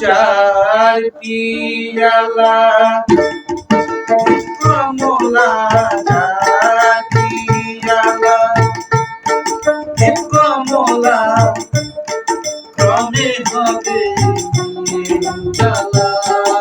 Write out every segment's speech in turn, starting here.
চার পিয়ালা। কমলা চার পিয়ালা। কমলা ক্রমে হবে জ্বালা।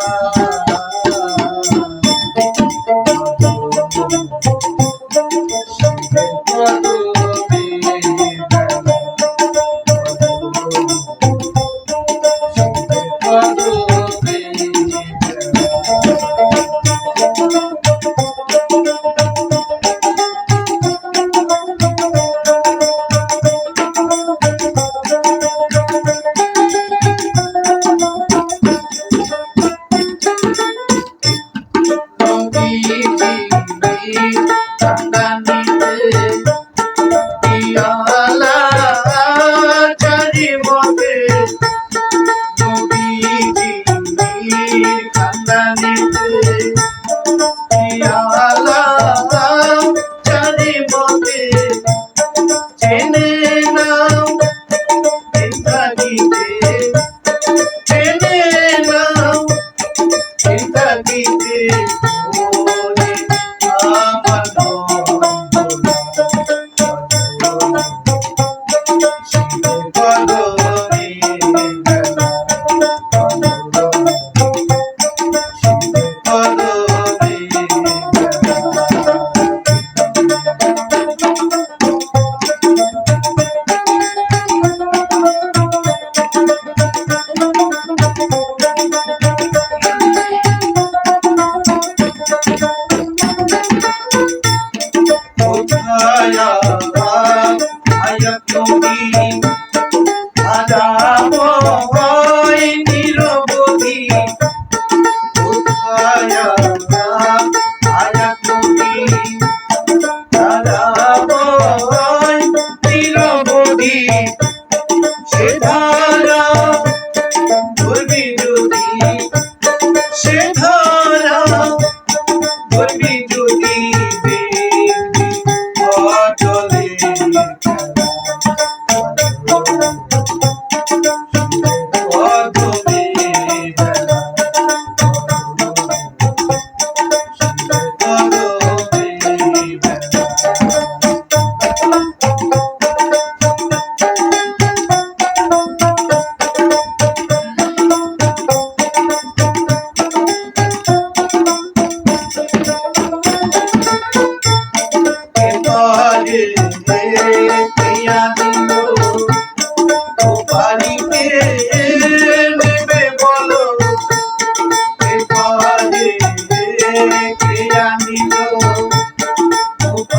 ধার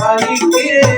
Hare